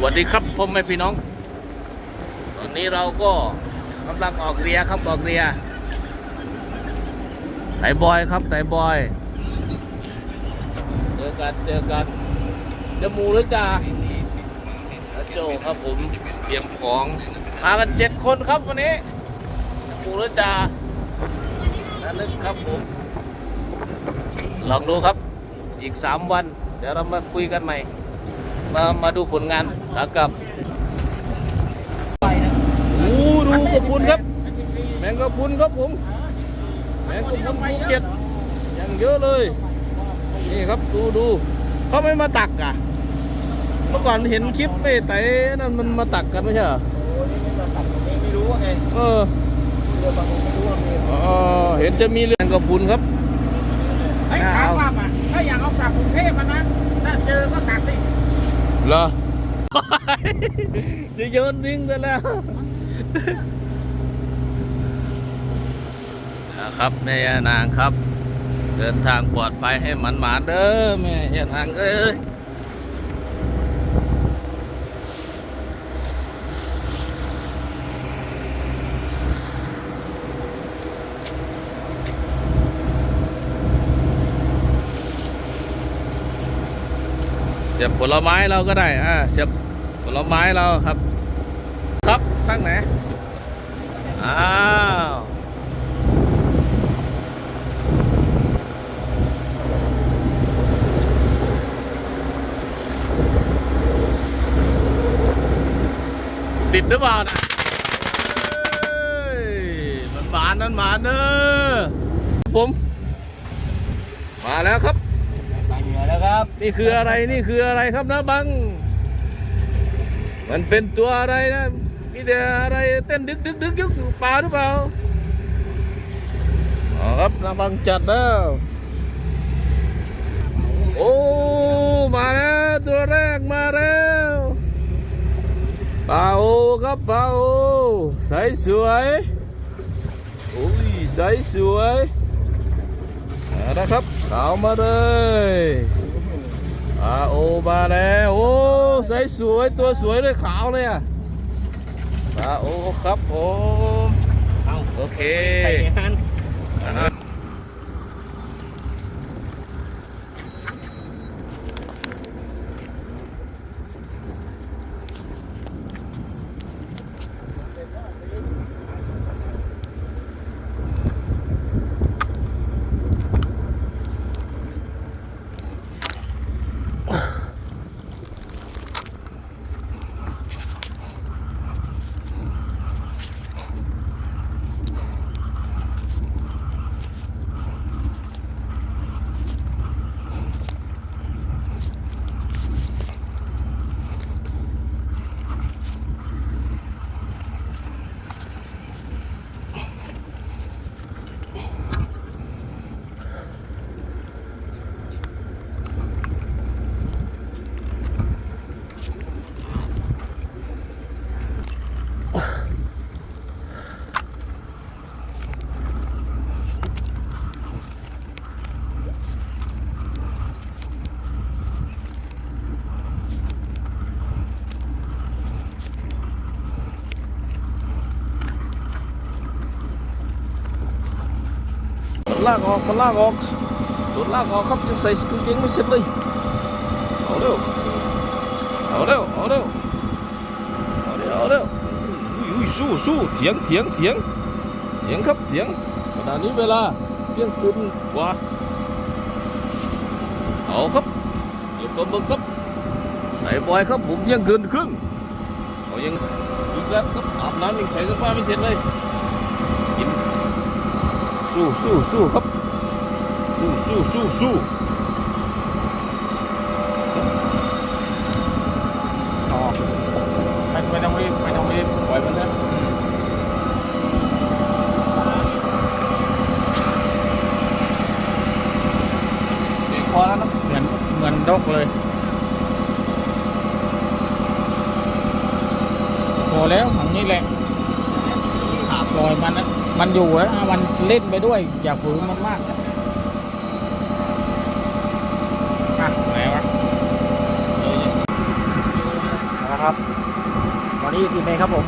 สวัสดีครับพ่อแม่พี่น้อง ตอนนี้เราก็กำลังออกเรือครับออกเรือไต่บอยครับไต่บอย เจอกันเจอกันจะมูหรือจ่าแล้วโจครับผมเตรียมของมากันเจ็ดคนครับวันนี้หมูหรือจ่าและลึกครับผมลองดูครับอีกสามวัน เดี๋ยวเรามาคุยกันใหม่ มามาดูผลงานขากลับโอ้ดูกระพุนครับ แมงกระพุนครับผมแมงกระพุนภูเก็ตยังเยอะเลย นี่ครับดูดูเขาไม่มาตักอะ เมื่อก่อนเห็นคลิปไม่แต่นั่นมันมาตักกันไม่ใช่เหรอไม่รู้ว่าไงเออเรือบางคนไม่รู้ว่ามีอ๋อเห็นจะมีเรื่องกระพุนครับไอ้ยถามว่าอะถ้าอยากเอากลับกรุงเทพมานะถ้าเจอก็ตักสิ เหรอ จะโยนทิ้งซะแล้วนะครับแม่ย่านางครับ เดินทางปลอดภัยให้มันหมาเด้อแม่ย่านางเอ้ย ผลไม้เราก็ได้อ่าเสียบผลไม้เราครับ ครับข้างไหนอ้าวติดหรือเปล่านะเอ้ยมันหวานนั่นหวานเด้อผม มาแล้วครับ นะครับ นี่คืออะไรนี่คืออะไรครับนะบัง มันเป็นตัวอะไรนะมีแต่อะไรเต้นดึกดึกดึกดึกปลาหรือเปล่าอ๋อครับนะบังจัดแล้วโอ้มาแล้วตัวแรกมาแล้วปลาโอครับปลาโอใสสวยโอ้ยใสสวยเอาละครับ เอามาเลย อาโอมาแล้วโอ้ใสสวยตัวสวยเลยขาวเลยอะอาโอครับผมเอาโอเคไปงาน อ่ามัน ลากออกมันลากออกโดนลากออกครับยังใส่กางเกงไม่เสร็จเลยเอาเร็วเอาเร็วเอาเร็วเอาเร็วเอาเร็วอุ้ยอุ้ยสู้สู้เถียงเถียงเถียงเถียงครับเถียงขณะนี้เวลาเที่ยงคืนกว่าเอาครับเดี๋ยวปลาหมึกครับไหนบอยครับผมเที่ยงคืนครึ่งเขายังอีกแล้วครับอาบน้ำยังใส่เสื้อผ้าไม่เสร็จเลย สู้สู้สู้ครับ สู้สู้สู้สู้ต่อไม่ไม่ต้องรีบไม่ต้องรีบปล่อยมันเลยพอแล้วนะเหมือนเหมือนดกเลยพอแล้วของนี้แหละปล่อยมันนะ มันอยู่แล้วมันเล่นไปด้วยอย่าฝืนมันมากอะไหนวะอะแล้วครับตอนนี้อยู่กี่เมตรครับผม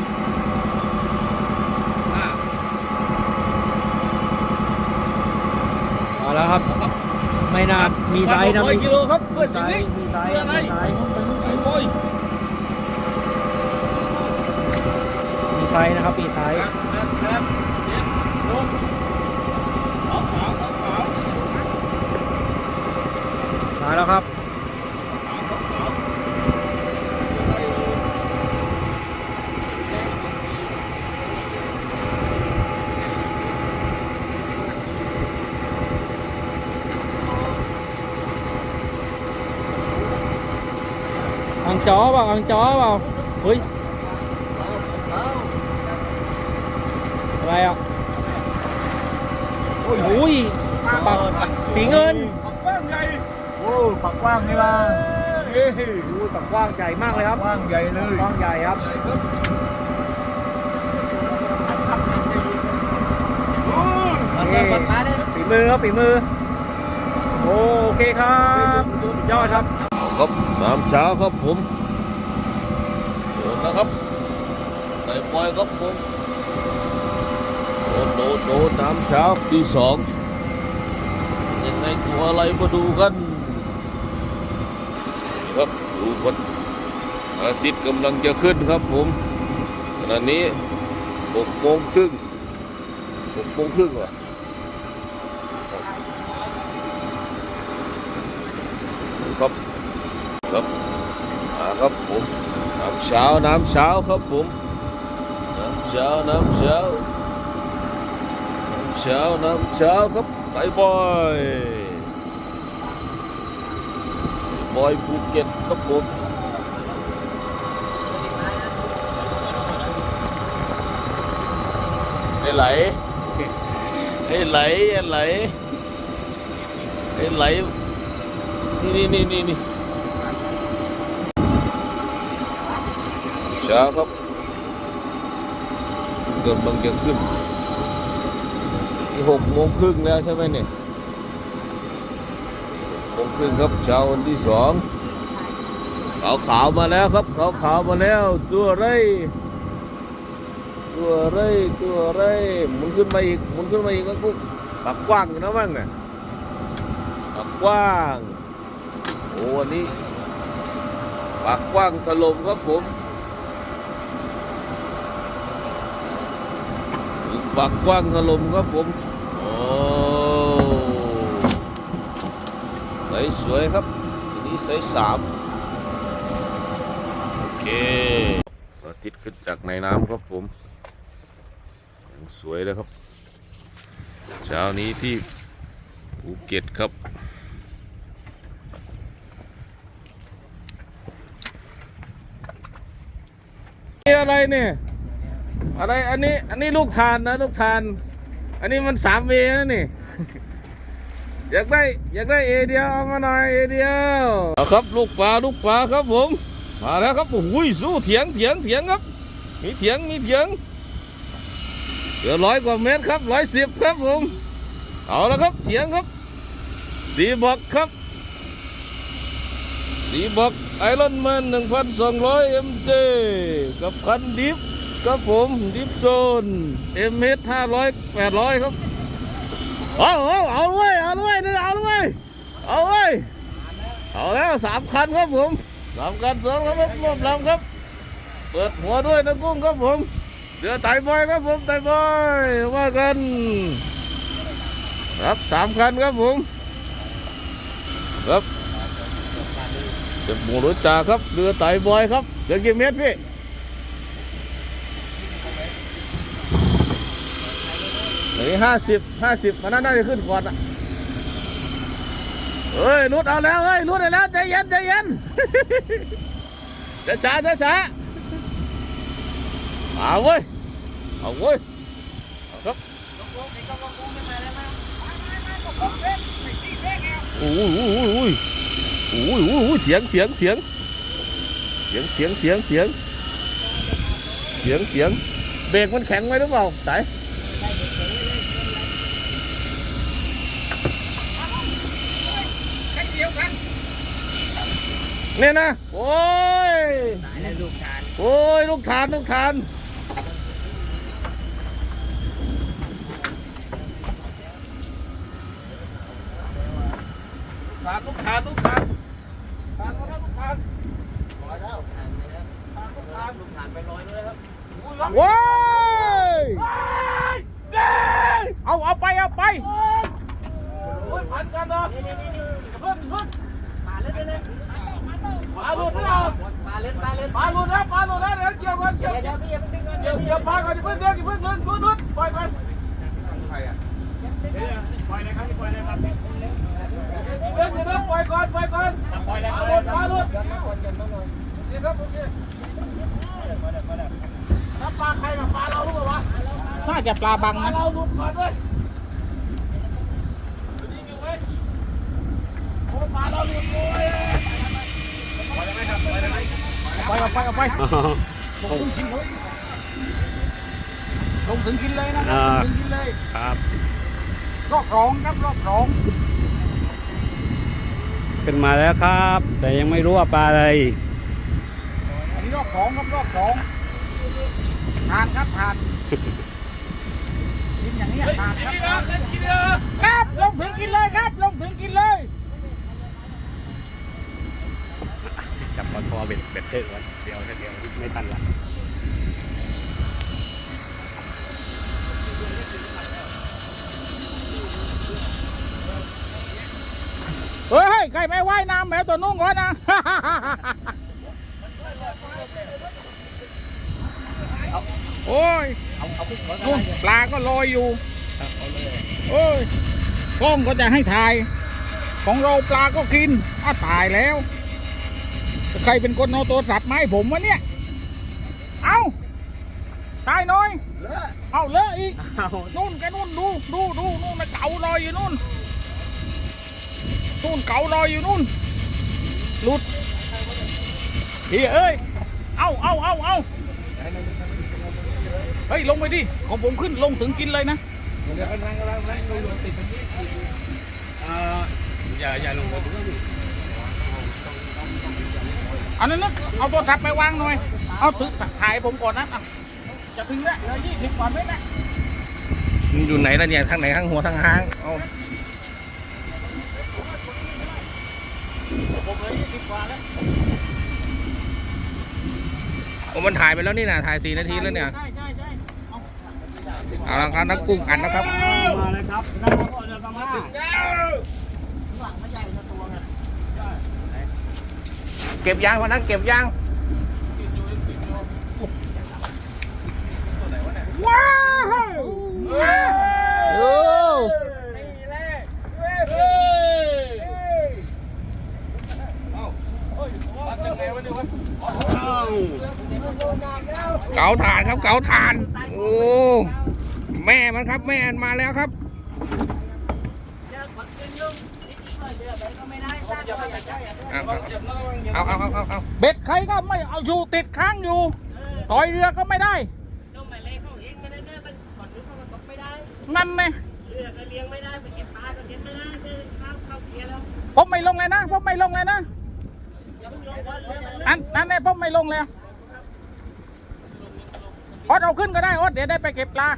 มาแล้วครับ ไม่น่ามีไซส์นะร้อยมีกิโลครับเพื่อไซสิ่งส์นี้มีไซส์เพื่ออะไรมีไซส์ไอ้บอยมีไซส์นะครับมีไซส์ ครับครับเจ็ดลงขาวขาวขาวขาว มาแล้วครับ ขาวขาว อังจอเปล่าอังจอเปล่าเฮ้ยอะไรอะโอ้ยโอ้ยปักสีเงินกว้างใหญ่โอ้ปักกว้างนี่ว่าเฮ้ยโอ้ยปักกว้างใหญ่มากเลยครับกว้างใหญ่เลยกว้างใหญ่ครับมันก็ปัดมาเนี่ยฝีมือครับฝีมือโอเคครับสุดยอดครับครับน้ำเช้าครับผมเดิ นะครับใส่ปล่อยครับผมโดดโดดโดดน้ำเช้าที่สองยังไงตัวอะไรมาดูกันครับดูกันอาทิตย์กำลังจะขึ้นครับผมขณะนี้หกโมงครึ่งหกโมงครึ่งเหรอครับครับมาครับผม 656 khớp 4 656 656 khớp voi, voi Boy Phuket khớp bụng, Đi lấy. Đi lấy, đi lấy. Đi lấy. Đi đi đi đi đi. ช้าน้ำเช้าครับไต่บอยบอยภูเกียกำลังจะขึ้นนี่หกโมงครึ่งแล้วใช่ไหมเนี่ยหกโมงครึ่งครับเช้าวันที่สองขาวขาวมาแล้วครับขาวขาวมาแล้ว ตัวอะไรตัวอะไรตัวอะไรหมุนขึ้นมาอีกหมุนขึ้นมาอีกนะกุ๊กปากกว้างอยู่นะบ้างน่ะปากกว้างโอ้วันนี้ปากกว้างถล่มครับผม ปากกว้างถล่มครับผม โอ้สสวยครับ ทีนี้ใสสามโอเคอาทิตย์ขึ้นจากในน้ำครับผมยังสวยเลยครับ เช้านี้ที่ภูเก็ตครับอะไรเนี่ย อะไรอันนี้ อันนี้ลูกทานนะลูกทาน อันนี้มันสามเวนะนี่ อยากได้อยากได้เอเดียวเอามาหน่อยเอเดียวเอาครับลูกปลาลูกปลาครับผมมาแล้วครับโอ้โหสู้เถียงเถียงเถียงครับ มีเถียงมีเถียงเดี๋ยวร้อยกว่าเมตรครับร้อยสิบครับผมเอาแล้วครับเถียงครับสีบอกครับดีบอกไอรอนแมน1,200 MJ กับคันดิฟ ครับผมดิฟโซน MH 500 800ครับ เอาเอาเอาเว้ยเอาเว้ยนี่เอาเว้ยเอาเว้ยเอาแล้วสามคันครับผมสามคันสองครับรวมลำครับ เปิดหัวด้วยนะกุ้งครับผมเดี๋ยไต่บอยครับผมไต่บอยว่ากันครับสามคันครับผมครับจะหมูรถจ่าครับเรือไต่บอยครับเดี๋ยวกี่เมตรพี่ เหลือห้าสิบห้าสิบมันน่าจะขึ้นก่อนอะเฮ้ยรุดเอาแล้วเฮ้ยรุดเอาแล้วใจเย็นใจเย็นช้าช้าช้าช้าเอาเว้ยเอาเว้ยครับโอ้ยโอ้ยโอ้ยโอ้ยโอ้ยโอ้ยเสียงเสียงเสียงเสียงเสียงเสียงเสียงเสียงเสียงเบรกมันแข็งไว้หรือเปล่าสาย เนี่ยนะ โอ้ย ตายแล้วลูกชายลูกฐานลูกฐานฐานลูกฐานลูกฐานฐานลูกฐานลอยแล้วฐานลูกฐานลูกฐานไปลอยเลยครับว้ายเอาเอาไปเอาไปโอ้ยพันกันเนาะเพิ่มเพิ่มมาเล่นไปเลย ปลาหลุดไม่เอามาเล่นมาเล่นปลาหลุดแล้วปลาหลุดแล้วเดี๋ยวเกี่ยวกันเกี่ยวเดี๋ยวพี่ยังไม่ดึงเงินเกี่ยวเกี่ยวปลาก่อนอย่าเพิ่งเดี๋ยวอย่าเพิ่งเดินหลุดหลุดปล่อยก่อนใครอะปล่อยเลยครับปล่อยเลยครับเดี๋ยวเดี๋ยวปล่อยก่อนปล่อยก่อนปล่อยเลยปลาหลุดปลาหลุดนี่ครับโอเคแล้วปลาใครกับปลาเรารู้ป่าวะน่าจะปลาบังปลานะเราหลุดก่อนด้วยนี่อยู่ไหมโอ้ปลาเราหลุดโอ้ยเอา ไปเอาไปเอาไปลงถึงกินเลยลงถึงกินเลยนะครัอ่าลงถึงกินเลยครับรอบสองครับรอบสองขึ้นมาแล้วครับ แต่ยังไม่รู้ว่าปลาอะไรอันนี้รอบสองครับรอบสองทานครับทานกินอย่างนี้ยทานครับครับลงถึงกินเลยครับ ลงถึงกินเลย จับปลาคอเบ็ดเบ็ดเตอร์ไว้เดี๋ยวเดี๋ยวไม่ทันละเฮ้ยใครไม่ว่ายน้ำแมวตัวนุ่งก่อนนะโอ้ยนู่นปลาก็ลอยอยู่โอ้ยกล้องก็จะให้ถ่าย ของเราปลาก็กินอ้าตายแล้ว ใครเป็นคนเอาโทรศัพท์มาให้ผมวะเนี่ย เอาตายหน้อยเอาเลอะอีกนู่นแกนู่นดูดูดูนู่นนะเก๋าลอยอยู่นู่น นู่นเก๋าลอยอยู่นู่น หลุดเฮียเอ้ย เอาเอาเอาเอาเฮ้ยลงไปดิของผมขึ้นลงถึงกินเลยนะอย่าอย่าลงไปตรงนั้นดิเอา นั้นนะเอาตัวทับไปวางหน่อย เอาถือถ่ายผมก่อนนะอะจะถึงแล้วเหลือยี่สิบกว่าเมตรนะมึงอยู่ไหนล่ะเนี่ยทางไหนทางหัวทางหางเอาผมเหลือยี่สิบกว่าแล้วโอ้มันถ่ายไปแล้วนี่นะถ่ายสี่นาทีแล้วเนี่ย ใช่ใช่ใช่เอาเอาละครับนักกุ้งอันนะครับ มาเลยครับนั่งก่อนเรือประมาณ เก็บยางวันนั้นเก็บยางว้าวโอ้เก๋าถ่านครับเก๋าถ่าน โอ้ แม่มันครับ แม่มันมาแล้วครับ เอาเอาเอาเอาเอาเบ็ดใครก็ไม่เอาอยู่ติดค้างอยู่ต่อยเรือก็ไม่ได้ต้องหมายเลขเขาเองไม่ได้แน่มันก่อนนึกเขาก็ตกไม่ได้นั่นไงเรือก็เลี้ยงไม่ได้ไปเก็บปลาก็เก็บไม่ได้เดินข้าเข้าเกียร์แล้วผมไม่ลงเลยนะผมไม่ลงเลยนะอันนั่นนั่นไงผมไม่ลงแล้วออดเอาขึ้นก็ได้ออดเดี๋ยวได้ไปเก็บปลา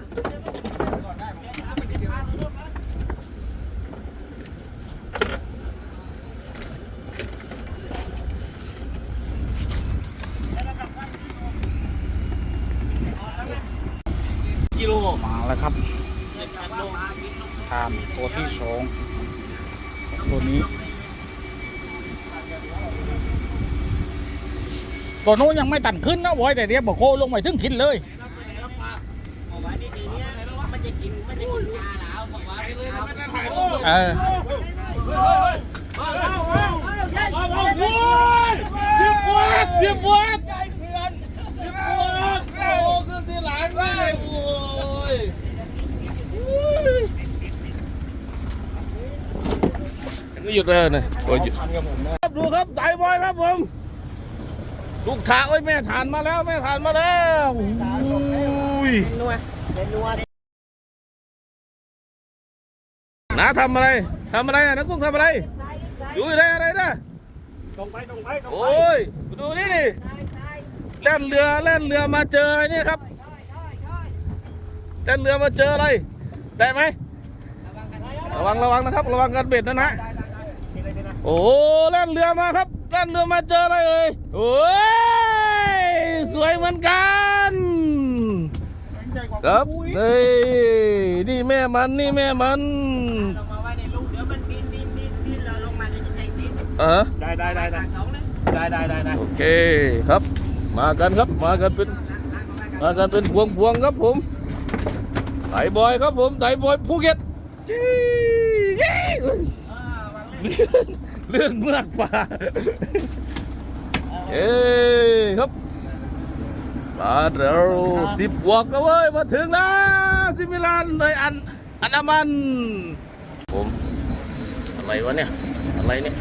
ลมาแล้วครับทานตัวที่สองตัวนี้ ตัวนู้นยังไม่ตันขึ้นนะบอยแต่เดี๋ยวบอกโคลงไปถึงกินเลยเอาไว้ดีๆเนี่ยมันจะกินมันจะกินชาแล้วบอกว่าเอา เออ เสียบวัดเสียบวัดเสียบวัดโอ้ขึ้นที่หลังเลยโอ้ยไม่ หยุดเลยนะโอ้ยหยุดครับดูครับไต่บอยครับผมลูกถาโอ้ยแม่ฐานมาแล้วแม่ฐานมาแล้วอุ้ยน้าทำอะไรทำอะไรอะนักกุ้งทำอะไรอยู่อะไรอะไรนะตรงไปตรงไปตรงโอ้ยดูนี่ดิแล่นเรือแล่นเรือมาเจออะไรเนี่ยครับแล่นเรือมาเจออะไรได้ไหมระวังระวังนะครับ ระวังกันเบ็ดนะนะ โอ้แล่นเรือมาครับแล่นเรือมาเจออะไรเอ่ยโอ้ยสวยเหมือนกันครับเฮ้ยนี่แม่มันนี่แม่มันลงมาไว้ในลูกเดี๋ยวมันดินดินดินดินแล้วลงมาในจะแทงดินเออได้ได้ได้ได้เขานะได้ได้ได้ได้โอเคครับ มากันครับมากันเป็นมากันเป็นพวงพวงๆครับผมไต่บอยครับผมไต่บอยภูเก็ตจี้ เลื่อนเมือกป่าเอ้ยครับมาเราสิบวกแล้วเว้ย มาถึงแล้วซิมิลานเลยอันอันดามัน ผม อะไรวะเนี่ย อะไรเนี่ย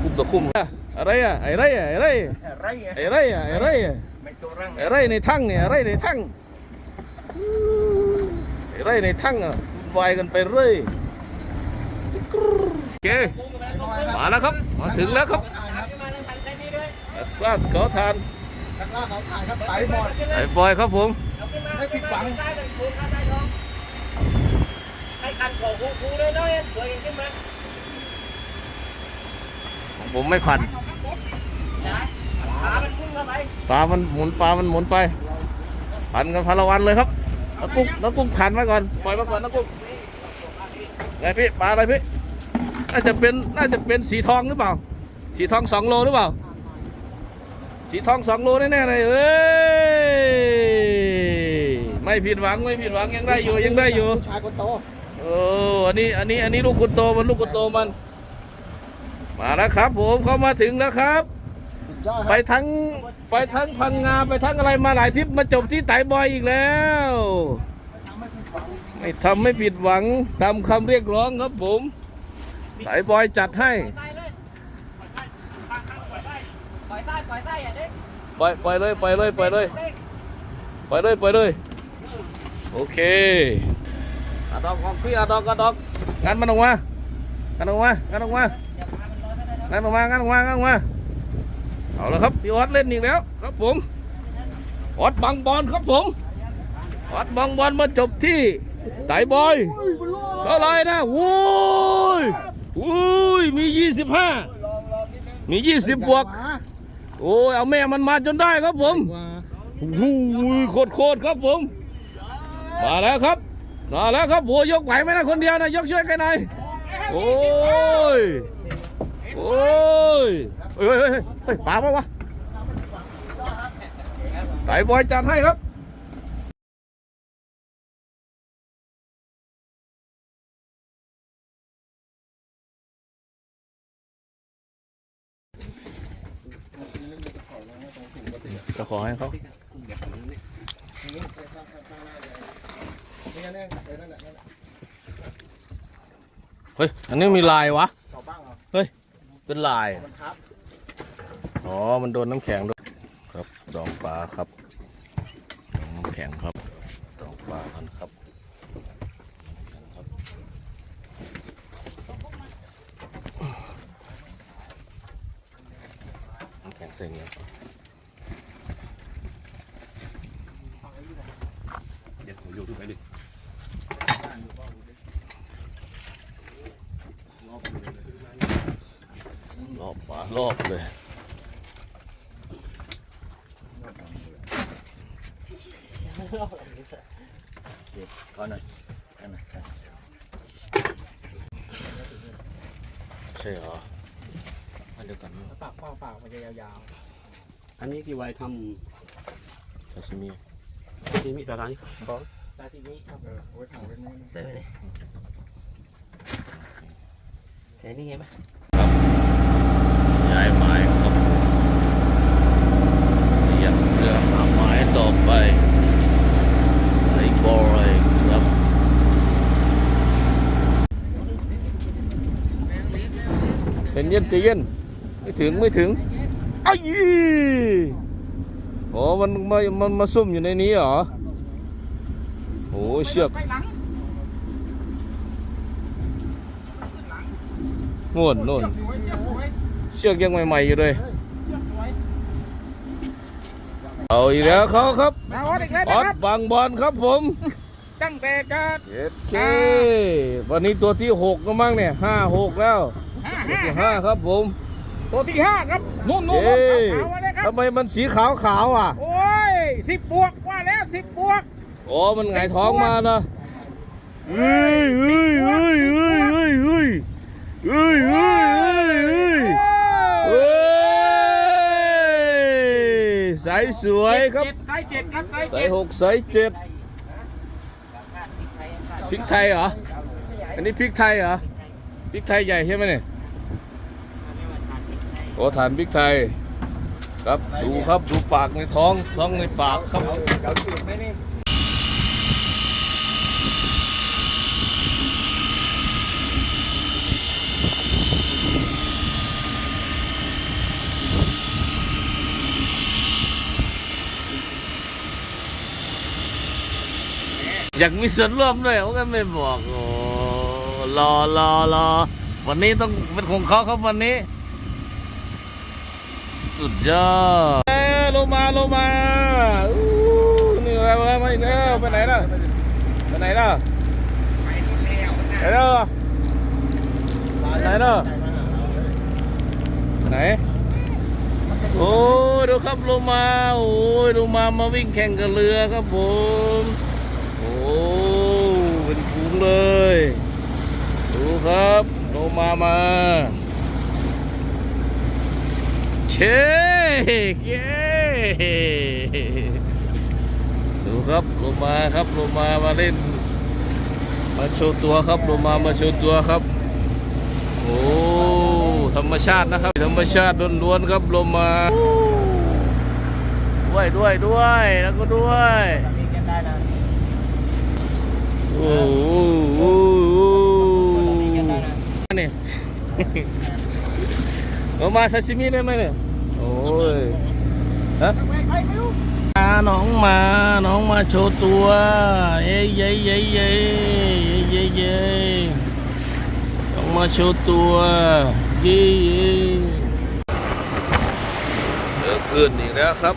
คุ้มตัวคุ้มอะอะไรอะไอ้ไรอะไอ้ไรอะไรอะไอ้ไรอะไอ้ไรอะไอ้ไรในทั้งเนี่ยไอ้ไรในทั้งไอ้ไรในทั้งอะวายกันไปเรื่อย เคมาแล้วครับมาถึงแล้วครับตามขึ้นมาเลยพันเซนนี่ด้วยบ้านขอทานข้างล่างเขาถ่ายครับไต่หมดไอ้บอยครับผมเอาขึ้นมาขึ้นมาใต้เลยคูข้าใต้ท้องให้คันของคูคูน้อยๆสวยขึ้นมาของผมไม่พันได้ขามันพุ่งเข้าไปปลา มันหมุนปลา มันหมุนไป พันกันพันละวันเลยครับนักกุ้งนักกุ้งขันไว้ก่อน ปล่อยมาก่อนนักกุ้งไงพี่ ปลาอะไรพี่ น่าจะเป็นน่าจะเป็นสีทองหรือเปล่า สีทองสองโลหรือเปล่า สีทองสองโลแน่ๆเลยเอ้ยไม่ผิดหวังไม่ผิดหวังยังได้อยู่ยังได้อยู่ชายคนโตโอ้อันนี้อันนี้อันนี้ลูกคุณโตมันลูกคุณโตมัน มาแล้วครับ ผมเข้ามาถึงแล้วครับ สุดยอดคไปรับทั้งไปทั้งพังงาไปทั้งอะไรมาหลายทริปมาจบที่ไต่บอยอีกแล้ว ไม่ทำไม่ผิดหวังตามคำเรียกร้องครับผม ไต่บอยจัดให้ ปล่อยใต้เลยปล่อยใต้ปล่อยใต้อย่าเด้งปล่อยปล่อยเลยปล่อยเลยปล่อยเลยปล่อยเลยปล่อยเลยโอเคอะดอกออกพี่อะดอกอะดอกงานมันออกมางานออกมางานออกมางานออกมางานออกมางานออกมาเอาละครับพี่ออสเล่นอีกแล้ว ครับผมออสบังบอลครับผมออสบังบอลมาจบที่ไต่บอยเท่าไหรนะโว้ยโอุ้ยมี25มี20บบวก โอ้ยเอาแม่มันมาจนได้ครับผมว่าโอ้โหโคตรโคตรครับผม มาแล้วครับ มาแล้วครับโอ้ยกไหวไหมนะคนเดียวนะยกช่วยกันหน่อยโอ้ยโอ้ยเฮ้ยเฮ้ยเฮ้ยป่าปะวะไต่บอยจัดให้ครับ ก็ขอให้เขาเฮ้ย อันนี้มีลายวะ เฮ้ย เป็นลาย อ๋อ มันโดนน้ำแข็งด้วยครับ ดองปลาครับ ดองน้ำแข็งครับ ดองปลากันครับน้ำแข็งใส่เงี้ยดี๋ยวผมโยนขึ้น ไปดิรอบปลารอบเลยขอหน่อยได้ไหมใช่เหรออันเดียวกันมั้งปากเปล่าปากมันจะยาวอันนี้ที่ไว้ทซาชิมิำที่มีประการนี้ๆตาทีนี้ครับเออเอาไว้ถ่ายไว้นี่ใส่ไปเลยใส่นี่ไงไหมย้ายไม้ครับเรียกเรือหาไม้ต่อไปไอ้บอยครับเย็นเย็นใจเย็นไม่ถึงไม่ถึงไอ้โอ้มันมามันมาซุ่มอยู่ในนี้เหรอ โอ้เชือกนู่นนู่นเชือกยังใหม่ๆอยู่เลยเอาอีกแล้วเขาครับมาออดอีกแล้วอนะอสครับบางบอลครับผม ตั้งแต่จะเจ็ดเควันนี้ตัวที่หกก็มั้งเนี่ยห้าหกแล้วห้าตัวห้าที่ห้าครับผม ตัวที่ห้าครับนู่นนู่นเอ้นู่นขาวๆไว้เลยครับทำไมมันสีขาวขาวๆอะ โอ้ยสิบบวกว่าแล้วสิบบวกโอ้มันไงายท้องมาเนอะเฮ้ยเฮ้ยเฮ้ยเฮ้ยเฮ้ยเฮ้ยเฮ้ยเฮ้ยเฮ้ยเฮ้ยเฮ้ยสายสวยครับเจ็ดไซส์เจ็ดครับไซส์สายเจ็ดหกสายเจ็ดพริกไทยเหรอ อันนี้พริกไทยเหรอ พริกไทยใหญ่ใช่ไหมเนี่ยโอ้ฐานพริกไทย ครับ ดูครับ ดูปากในท้องท้องในปากครับ อยากมีส่วนร่วมด้วยเขาก็ไม่บอกโอ้รอรอรอวันนี้ต้องเป็นของเขาครับวันนี้ สุดยอดเอ้ลงมาลงมาอู้นี่อะไรวะมาอีกแล้วไปไหนล่ะไปไหนล่ะไปแล้วไปไหนล่ะไหนโอ้ดูครับลงมาโอ้ยลงมามาวิ่งแข่งกับเรือครับผม เป็นฝูงเลย ดูครับโลมามาเช่เย้ดูครับโลมาครับโลมามาเล่น มาโชว์ตัวครับโลมามาโชว์ตัวครับ โอ้ธรรมชาตินะครับ ธรรมชาติล้วนๆครับโลมาด้วยด้วยด้วยแล้วก็ด้วย โอ้โหโอ้โหนี่เอามาซาซิมิได้ไหมเนี่ยโอ้ยฮะมาน้องมา น้องมาโชว์ตัวเย้เย้เย้เย้เย้เย้น้องมาโชว์ตัวเย้เย้เจอคลื่นอีกแล้วครับ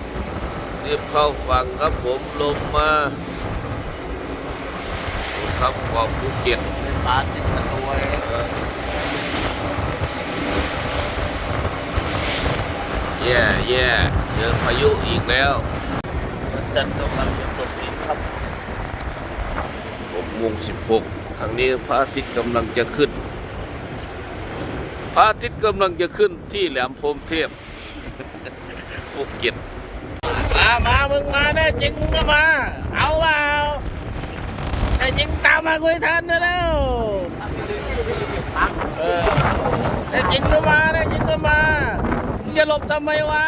รีบเข้าฝั่งครับผมลงมา ครับเกาะภูเก็ตปลาสิบตัวเองแย่แย่เจอพายุอีกแล้วจันทร์กำลังจะตกดินครับ6โมง16ทางนี้พระอาทิตย์กำลังจะขึ้น พระอาทิตย์กำลังจะขึ้นที่แหลมพรหมเทพภูเก็ตมา มา มึงมาแน่จริงมึงก็มา เอาเปล่า ไอ้จริงตามมาคุยทันนะแล้วเออไอ้จริงก็มาไอ้จริงก็มามึงจะหลบทำไมวะ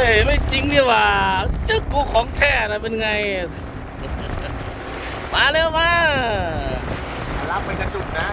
เฮ้ยไม่จริงดีหว่าเจ้ากูของแท้นะเป็นไง มาเร็วมารับไปกระจุกนะ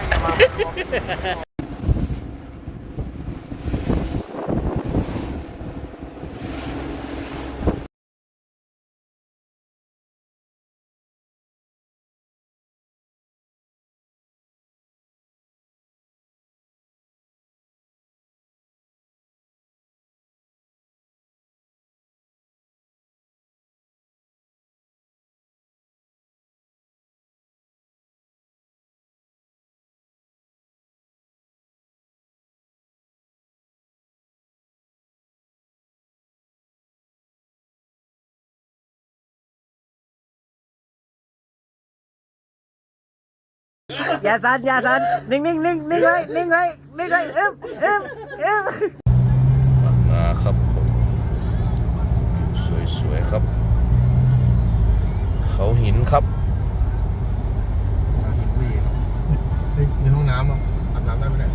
อย่าสั่นอย่าสั่นนิ่งนิ่งนิ่งนิ่งไว้นิ่งไว้นิ่งไว้อึ๊บอึ๊บอึ๊บมครับผมสวยๆครับ เขาหินครับหินบุรีครับในห้องน้ำอาบน้ำได้ไหมเนี่ย